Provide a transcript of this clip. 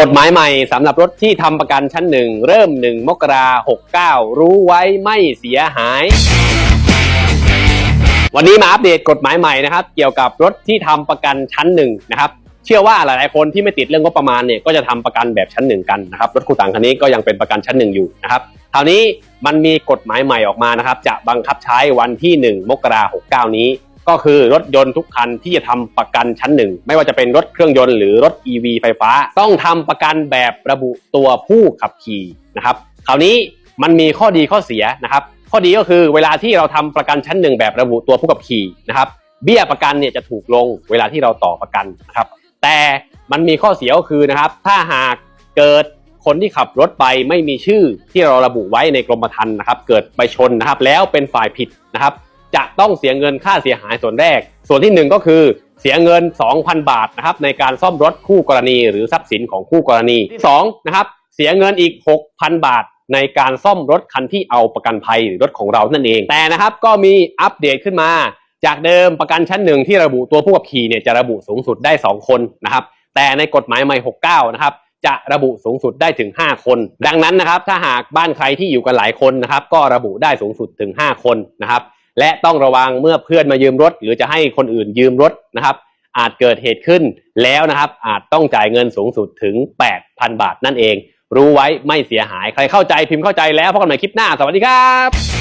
กฎหมายใหม่สำหรับรถที่ทำประกันชั้นหนึ่งเริ่ม 1 มกราหกเก้ารู้ไว้ไม่เสียหาย วันนี้มาอัปเดตกฎหมายใหม่นะครับ เกี่ยวกับรถที่ทำประกันชั้นหนึ่งนะครับ เชื่อว่าหลาย ๆ คนที่ไม่ติดเรื่องงบประมาณเนี่ยก็จะทำประกันแบบชั้นหนึ่งกันนะครับรถคู่ต่างคันนี้ก็ยังเป็นประกันชั้นหนึ่งอยู่นะครับคราวนี้มันมีกฎหมายใหม่ออกมานะครับ จะบังคับใช้วันที่ 1 มกราหกเก้านี้ ก็คือรถยนต์ทุกคันที่จะทำประกันชั้นหนึ่งไม่ว่าจะเป็นรถเครื่องยนต์หรือรถ EV ไฟฟ้า ต้องทำประกันแบบระบุตัวผู้ขับขี่นะครับคราวนี้มันมีข้อดีข้อเสียนะครับ ข้อดีก็คือเวลาที่เราทำประกันชั้นหนึ่งแบบระบุตัวผู้ขับขี่นะครับเบี้ยประกันเนี่ยจะถูกลงเวลาที่เราต่อประกันนะครับแต่มันมีข้อเสียก็คือนะครับ ถ้าหากเกิดคนที่ขับรถไปไม่มีชื่อที่เราระบุไว้ในกรมธรรม์นะครับ เกิดไปชนนะครับ แล้วเป็นฝ่ายผิดนะครับ จะต้องเสียเงินค่าเสียหายส่วนแรก ส่วนที่หนึ่งก็คือเสียเงิน 2,000 บาทนะครับในการซ่อมรถคู่กรณี หรือทรัพย์สินของคู่กรณีที่สองนะครับเสียเงินอีก 6,000 บาทในการซ่อมรถคันที่เอาประกันภัยหรือรถของเรานั่นเอง แต่นะครับก็มีอัปเดตขึ้นมา จากเดิมประกันชั้นหนึ่งที่ระบุตัวผู้ขับขี่เนี่ยจะระบุสูงสุดได้ 2 คนนะครับ แต่ในกฎหมายใหม่ 69 นะครับจะระบุสูงสุดได้ถึง 5 คน ดังนั้นนะครับถ้าหากบ้านใครที่อยู่กันหลายคนนะครับก็ระบุได้สูงสุดถึง 5 คนนะครับ และต้องระวังเมื่อเพื่อนมายืมรถ หรือจะให้คนอื่นยืมรถนะครับ อาจเกิดเหตุขึ้นแล้วนะครับ อาจต้องจ่ายเงินสูงสุดถึง 8,000 บาทนั่นเอง รู้ไว้ไม่เสียหายใครเข้าใจพิมพ์เข้าใจแล้วพบกันใหม่คลิปหน้า สวัสดีครับ